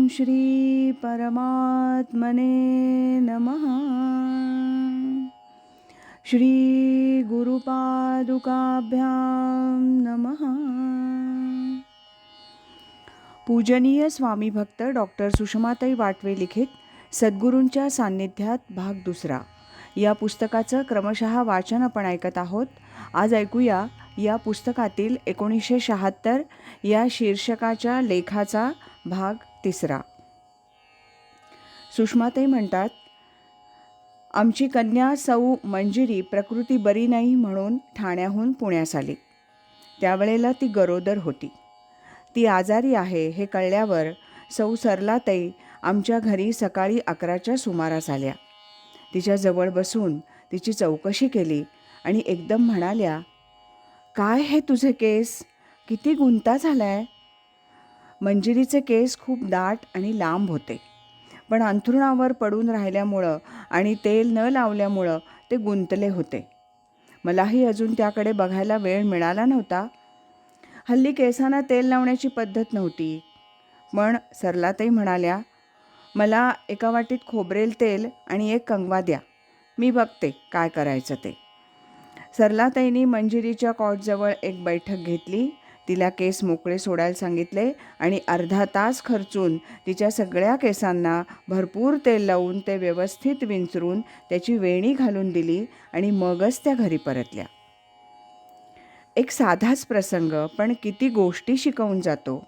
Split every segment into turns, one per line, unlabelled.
श्री परमात्मने नमः। श्री गुरुपादुकाभ्यां नमः। पूजनीय स्वामी भक्त डॉक्टर सुषमाताई वाटवे लिखित सद्गुरूंच्या सान्निध्यात भाग दुसरा. या पुस्तकाचं क्रमशः वाचन आपण ऐकत आहोत. आज ऐकूया या पुस्तकातील एकोणीसशे शहात्तर या शीर्षकाच्या लेखाचा भाग. तिसरा. सुषमाताई म्हणतात आमची कन्या सौ मंजिरी प्रकृती बरी नाही म्हणून ठाण्याहून पुण्यास आली. त्यावेळेला ती गरोदर होती. ती आजारी आहे हे कळल्यावर सौ सरलाताई आमच्या घरी सकाळी अकराच्या सुमारास आल्या. तिच्याजवळ बसून तिची चौकशी केली आणि एकदम म्हणाल्या काय हे तुझे केस? किती गुंता झालाय? मंजिरीचे केस खूप दाट आणि लांब होते. पण अंथरुणावर पडून राहिल्यामुळं आणि तेल न लावल्यामुळं ते गुंतले होते. मलाही अजून त्याकडे बघायला वेळ मिळाला नव्हता. हल्ली केसांना तेल लावण्याची पद्धत नव्हती. पण सरलाताई म्हणाल्या मला एका वाटीत खोबरेल तेल आणि एक कंगवा द्या. मी बघते काय करायचं ते. सरलाताईंनी मंजिरीच्या कॉटजवळ एक बैठक घेतली तिला केस मोकळे सोडायला सांगितले आणि अर्धा तास खर्चून तिच्या सगळ्या केसांना भरपूर तेल लावून ते व्यवस्थित विंचरून त्याची वेणी घालून दिली आणि मगच त्या घरी परतल्या. एक साधाच प्रसंग पण किती गोष्टी शिकवून जातो.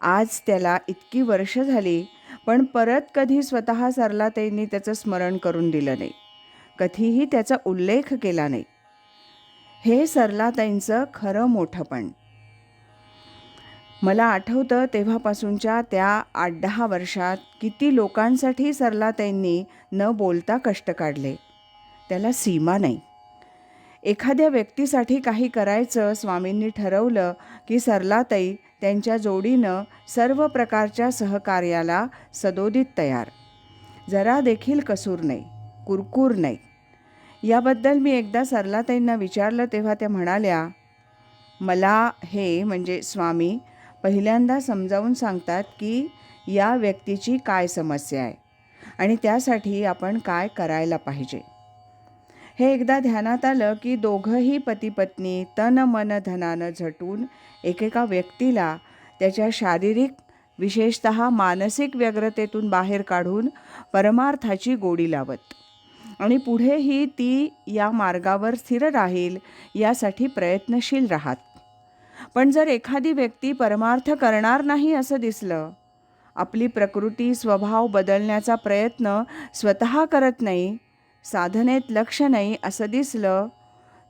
आज त्याला इतकी वर्ष झाली पण परत कधी स्वतः सरलाताईंनी त्याचं स्मरण करून दिलं नाही. कधीही त्याचा उल्लेख केला नाही. हे सरलाताईंचं खरं मोठंपण मला आठवतं तेव्हापासूनच्या त्या आठ दहा वर्षात किती लोकांसाठी सरलाताईंनी न बोलता कष्ट काढले. त्याला सीमा नाही. एखाद्या व्यक्तीसाठी काही करायचं स्वामींनी ठरवलं की सरलाताई त्यांच्या जोडीनं सर्व प्रकारच्या सहकार्याला सदोदित तयार. जरा देखील कसूर नाही कुरकूर नाही. याबद्दल मी एकदा सरलाताईंना विचारलं तेव्हा त्या म्हणाल्या मला हे म्हणजे स्वामी पहिल्यांदा समजावून सांगतात की या व्यक्तीची काय समस्या आहे आणि त्यासाठी आपण काय करायला पाहिजे. हे एकदा ध्यानात आलं की दोघंही पतीपत्नी तन मन धनानं झटून एकेका व्यक्तीला त्याच्या शारीरिक विशेषत मानसिक व्यग्रतेतून बाहेर काढून परमार्थाची गोडी लावत. आणि पुढेही ती या मार्गावर स्थिर राहील यासाठी प्रयत्नशील राहत. पण जर एखादी व्यक्ती परमार्थ करणार नाही असं दिसलं आपली प्रकृती स्वभाव बदलण्याचा प्रयत्न स्वतः करत नाही साधनेत लक्ष नाही असं दिसलं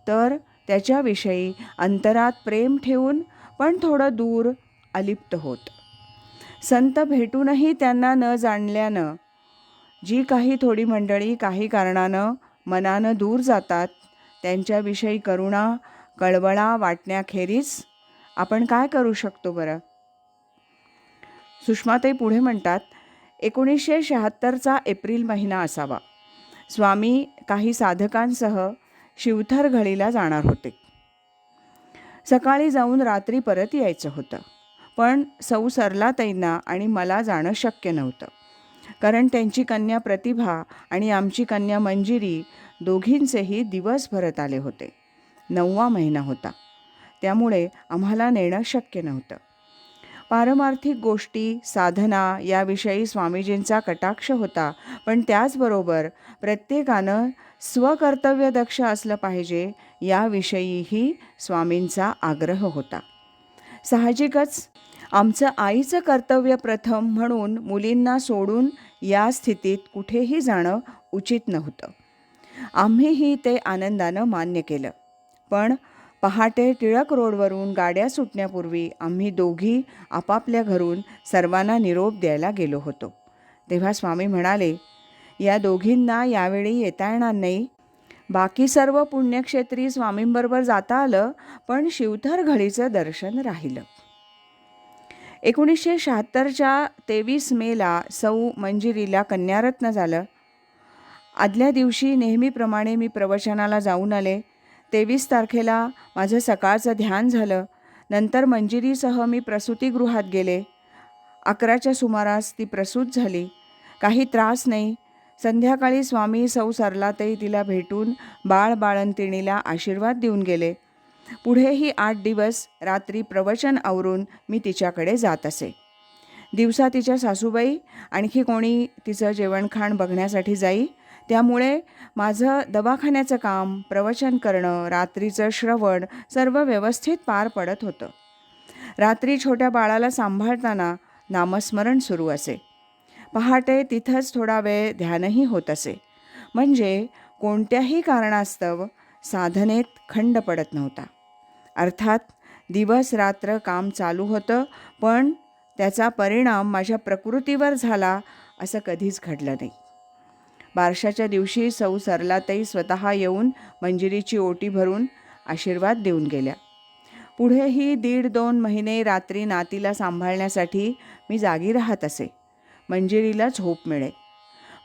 तर त्याच्याविषयी अंतरात प्रेम ठेवून पण थोडं दूर अलिप्त होत. संत भेटूनही त्यांना न जाणल्यानं जी काही थोडी मंडळी काही कारणानं मनानं दूर जातात त्यांच्याविषयी करुणा कळवळा वाटण्याखेरीज आपण काय करू शकतो बरं? सुषमाताई पुढे म्हणतात एकोणीसशे शहात्तरचा एप्रिल महिना असावा. स्वामी काही साधकांसह शिवथर घळीला जाणार होते. सकाळी जाऊन रात्री परत यायचं होतं. पण सौ सरलाताईंना आणि मला जाणं शक्य नव्हतं. कारण त्यांची कन्या प्रतिभा आणि आमची कन्या मंजिरी दोघींचेही दिवस भरत आले होते. नववा महिना होता. त्यामुळे आम्हाला नेणं शक्य नव्हतं. पारमार्थिक गोष्टी साधना याविषयी स्वामीजींचा कटाक्ष होता पण त्याचबरोबर प्रत्येकानं स्वकर्तव्यदक्ष असलं पाहिजे याविषयीही स्वामींचा आग्रह होता. साहजिकच आमचं आईचं कर्तव्य प्रथम म्हणून मुलींना सोडून या स्थितीत कुठेही जाणं उचित नव्हतं. आम्हीही ते आनंदानं मान्य केलं. पण पहाटे टिळक रोडवरून गाड्या सुटण्यापूर्वी आम्ही दोघी आपापल्या घरून सर्वांना निरोप द्यायला गेलो होतो. तेव्हा स्वामी म्हणाले या दोघींना यावेळी येता येणार नाही. बाकी सर्व पुण्यक्षेत्री स्वामींबरोबर जाता आलं पण शिवथर घडीचं दर्शन राहिलं. एकोणीसशे शहात्तरच्या तेवीस मेला सौ मंजिरीला कन्यारत्न झालं. आदल्या दिवशी नेहमीप्रमाणे मी प्रवचनाला जाऊन आले. तेवीस तारखेला माझं सकाळचं ध्यान झालं. नंतर मंजिरीसह मी प्रसूतीगृहात गेले. अकराच्या सुमारास ती प्रसूत झाली. काही त्रास नाही. संध्याकाळी स्वामी सौ सरलातही तिला भेटून बाळ बाळंतिणीला आशीर्वाद देऊन गेले. पुढेही आठ दिवस रात्री प्रवचन आवरून मी तिच्याकडे जात असे. दिवसा तिच्या सासूबाई आणखी कोणी तिचं जेवणखाण बघण्यासाठी जाई त्यामुळे माझं दवाखान्याचं काम प्रवचन करणं रात्रीचं श्रवण सर्व व्यवस्थित पार पडत होतं. रात्री छोट्या बाळाला सांभाळताना नामस्मरण सुरू असे. पहाटे तिथंच थोडा वेळ ध्यानही होत असे. म्हणजे कोणत्याही कारणास्तव साधनेत खंड पडत नव्हता. अर्थात दिवस रात्र काम चालू होतं पण त्याचा परिणाम माझ्या प्रकृतीवर झाला असं कधीच घडलं नाही. बारशाच्या दिवशी सौ सरलाताई स्वतः येऊन मंजिरीची ओटी भरून आशीर्वाद देऊन गेल्या. पुढेही दीड दोन महिने रात्री नातीला सांभाळण्यासाठी मी जागी राहत असे. मंजिरीला झोप मिळे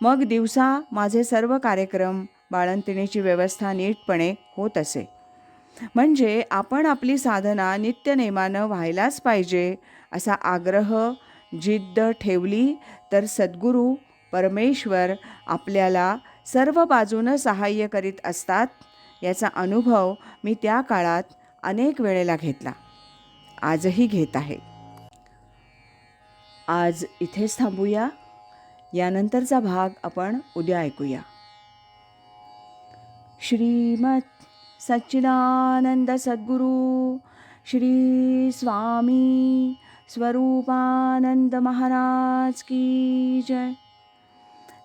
मग दिवसा माझे सर्व कार्यक्रम बाळंतिणीची व्यवस्था नीटपणे होत असे. म्हणजे आपण आपली साधना नित्यनेमानं व्हायलाच पाहिजे असा आग्रह जिद्द ठेवली तर सद्गुरू परमेश्वर आपल्याला सर्व बाजूनं सहाय्य करीत असतात याचा अनुभव मी त्या काळात अनेक वेळेला घेतला. आजही घेत आहे. आज इथेच थांबूया. यानंतरचा भाग आपण उद्या ऐकूया. श्रीमत सच्चिदानंद सद्गुरू श्री स्वामी स्वरूपानंद महाराज की जय.